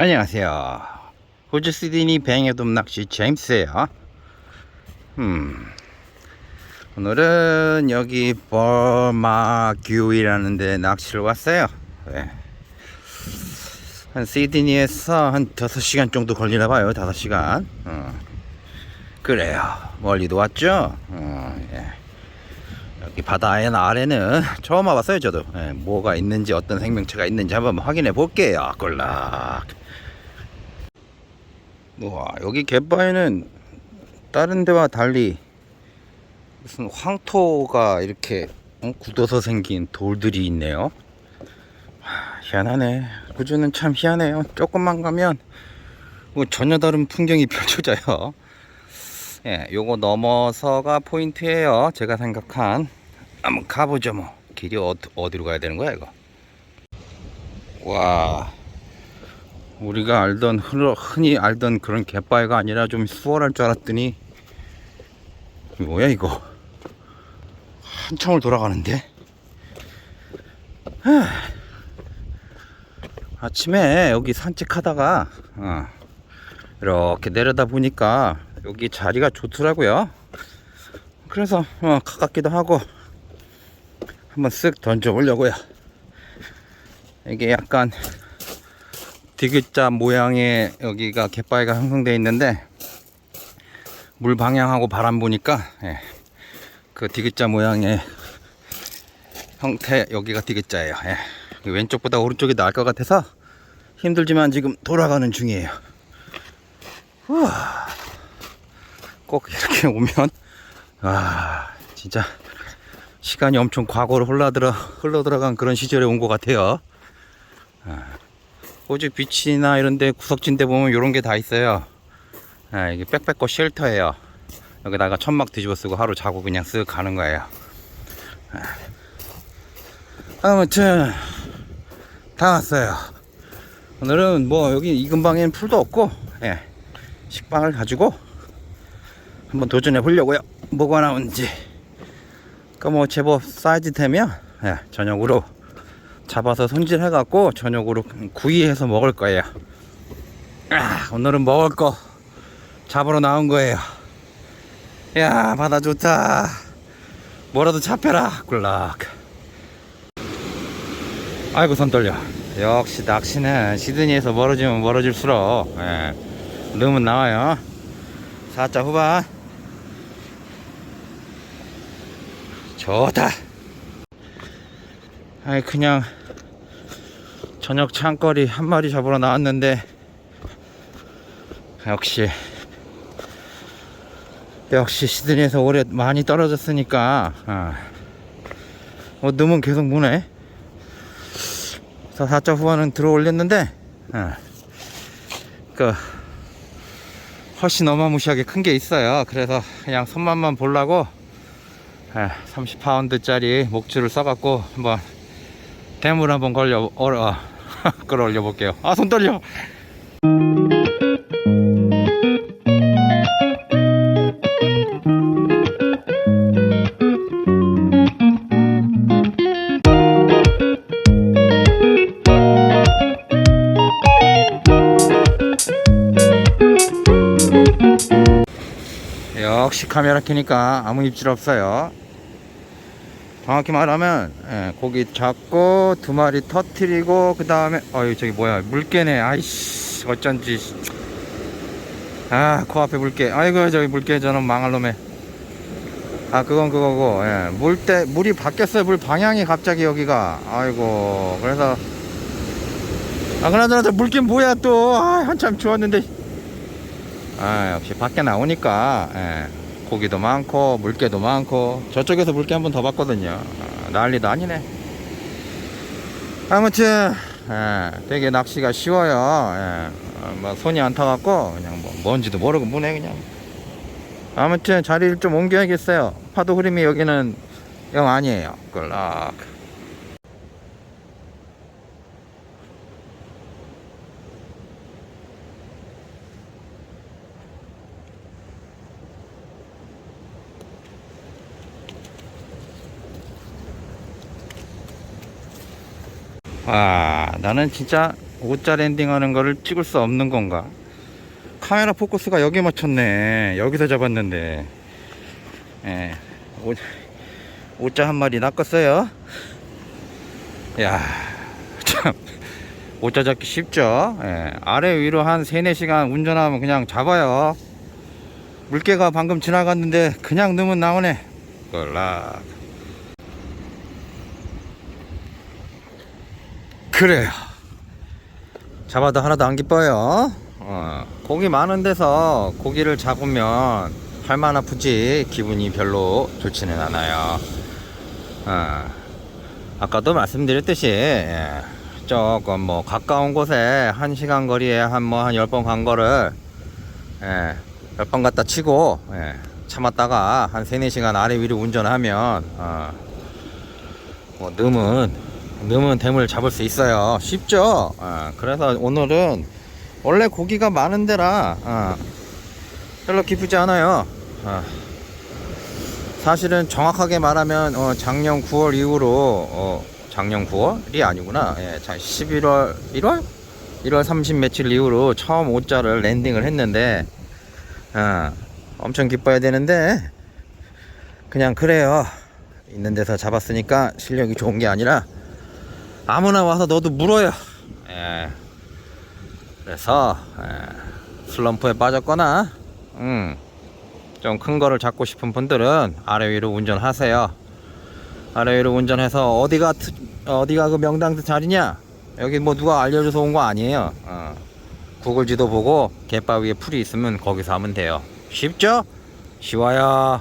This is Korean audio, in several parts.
안녕하세요. 호주 시드니 뱅에돔 낚시 제임스예요. 음, 오늘은 여기 버마규이라는 데 낚시를 왔어요. 네. 한 시드니에서 한 5시간 정도 걸리나 봐요. 5시간. 어. 그래요. 멀리도 왔죠? 어, 예. 여기 바다의 아래는 처음 와봤어요 저도. 예, 뭐가 있는지 어떤 생명체가 있는지 한번 확인해 볼게요. 꼴락. 우와 여기 갯바에는 다른 데와 달리 무슨 황토가 이렇게 어, 굳어서 생긴 돌들이 있네요. 하, 희한하네. 호주는 참 희한해요. 조금만 가면 뭐 전혀 다른 풍경이 펼쳐져요. 예, 요거 넘어서가 포인트예요. 제가 생각한 한번 가보죠 뭐. 길이 어, 어디로 가야 되는 거야 이거? 와, 우리가 알던 흔- 흔히 알던 그런 갯바위가 아니라 좀 수월할 줄 알았더니 뭐야 이거? 한참을 돌아가는데? 하, 아침에 여기 산책하다가 어, 이렇게 내려다 보니까 여기 자리가 좋더라고요. 그래서 어, 가깝기도 하고 한번 쓱 던져 보려고요. 이게 약간 디귿자 모양의 여기가 갯바위가 형성되어 있는데 물 방향하고 바람 보니까 예, 그 디귿자 모양의 형태 여기가 디귿자예요. 예. 왼쪽보다 오른쪽이 나을 것 같아서 힘들지만 지금 돌아가는 중이에요. 우와. 꼭 이렇게 오면 아 진짜 시간이 엄청 과거로 흘러들어 흘러 들어간 그런 시절에 온 것 같아요. 아, 호주 비치나 이런데 구석진데 보면 이런 게 다 있어요. 아, 이게 빽빽거 쉘터예요. 여기다가 천막 뒤집어 쓰고 하루 자고 그냥 쓱 가는 거예요. 아. 아무튼 다 왔어요. 오늘은 뭐 여기 이 근방에는 풀도 없고 예, 식빵을 가지고 한번 도전해 보려고요. 뭐가 나오는지. 그러니까 뭐 제법 사이즈 되면 예, 저녁으로 잡아서 손질해 갖고 저녁으로 구이해서 먹을 거예요. 아, 오늘은 먹을 거 잡으러 나온 거예요. 야, 바다 좋다. 뭐라도 잡혀라. 꿀락. 아이고 손 떨려. 역시 낚시는 시드니에서 멀어지면 멀어질수록 예, 름은 나와요. 4자 후반. 좋다. 아이 그냥 저녁 창거리 한 마리 잡으러 나왔는데 역시 역시 시드니에서 오래 많이 떨어졌으니까 아, 뭐 놈은 계속 무네. 그래서 4자 후반은 들어 올렸는데 아, 그 훨씬 어마무시하게 큰 게 있어요. 그래서 그냥 손맛만 보려고 30파운드짜리 목줄을 써갖고 한번 대물 한번 걸려 얼어 끌어올려 볼게요. 아 손 떨려. 역시 카메라 켜니까 아무 입질 없어요. 정확히 말하면 예, 고기 잡고 두 마리 터트리고 그 다음에 어이 저기 뭐야 물개네. 아이씨 어쩐지. 아 코앞에 물개. 아이고 저기 물개 저는 망할 놈에 아 그건 그거고 예, 물때 물이 바뀌었어요. 물 방향이 갑자기 여기가. 아이고 그래서. 아 그나저나 저 물개 뭐야 또. 아, 한참 추웠는데 아 역시 밖에 나오니까 예, 고기도 많고 물개도 많고 저쪽에서 물개 한 번 더 봤거든요. 아, 난리도 아니네. 아무튼 예, 되게 낚시가 쉬워요. 예, 어, 뭐 손이 안 타갖고 그냥 뭐 뭔지도 모르고 무네 그냥. 아무튼 자리를 좀 옮겨야겠어요. 파도 흐름이 여기는 영 아니에요. 끌락 와 나는 진짜 오자 랜딩 하는 거를 찍을 수 없는 건가? 카메라 포커스가 여기 맞췄네. 여기서 잡았는데. 예. 오, 오자 한 마리 낚았어요. 야, 참. 오자 잡기 쉽죠? 예. 아래 위로 한 3, 4시간 운전하면 그냥 잡아요. 물개가 방금 지나갔는데 그냥 넣으면 나오네. 꼴락. 그래요. 잡아도 하나도 안 기뻐요. 어, 고기 많은 데서 고기를 잡으면 팔만 아프지 기분이 별로 좋지는 않아요. 어, 아까도 말씀드렸듯이 예, 조금 뭐 가까운 곳에 한 시간 거리에 한 뭐 한 열 번 간 거를 예, 몇번 갖다 치고 예, 참았다가 한 세네 시간 아래 위로 운전하면 어, 뭐 넣으면 넣으면 댐을 잡을 수 있어요. 쉽죠? 어, 그래서 오늘은 원래 고기가 많은 데라 어, 별로 기쁘지 않아요. 어, 사실은 정확하게 말하면 어, 작년 9월 이후로 어, 작년 9월이 아니구나. 예, 자, 11월 1월? 1월 30 며칠 이후로 처음 5자를 랜딩을 했는데 어, 엄청 기뻐야 되는데 그냥 그래요. 있는 데서 잡았으니까 실력이 좋은 게 아니라 아무나 와서 너도 물어요. 예. 그래서 예, 슬럼프에 빠졌거나 음, 좀 큰 거를 잡고 싶은 분들은 아래 위로 운전하세요. 아래 위로 운전해서 어디가 트- 어디가 그 명당 자리냐? 여기 뭐 누가 알려줘서 온 거 아니에요. 어. 구글 지도 보고 갯바 위에 풀이 있으면 거기서 하면 돼요. 쉽죠? 쉬워요.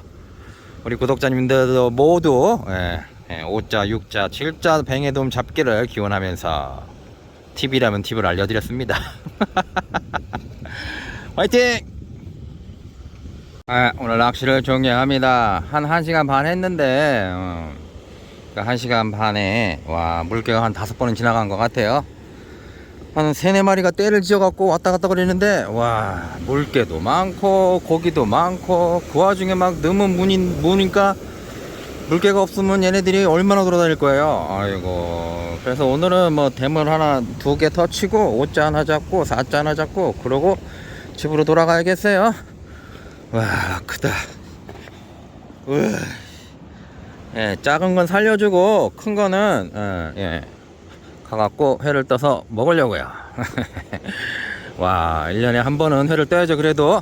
우리 구독자님들도 모두 예, 예, 5자, 6자, 7자 뱅에 돔 잡기를 기원하면서 팁이라면 팁을 알려드렸습니다. 화이팅! 아, 오늘 낚시를 종료합니다. 한 1시간 반 했는데 어, 그 1시간 반에 와 물개가 한 다섯 번은 지나간 것 같아요. 한 세네 마리가 떼를 지어갖고 왔다 갔다 그러는데 와 물개도 많고 고기도 많고 그 와중에 막 너무 문인 무니까 물개가 없으면 얘네들이 얼마나 돌아다닐 거예요 아이고 그래서 오늘은 뭐 댐을 하나 두 개 터치고 5자 하나 잡고 4자 하나 잡고 그러고 집으로 돌아가야겠어요 와 크다 우와. 예, 작은 건 살려주고 큰 거는 어, 예, 가갖고 회를 떠서 먹으려고요. 와, 1년에 한 번은 회를 떠야죠, 그래도.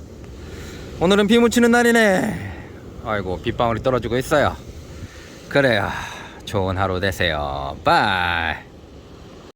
오늘은 비 묻히는 날이네. 아이고, 빗방울이 떨어지고 있어요. 그래요. 좋은 하루 되세요. 바이.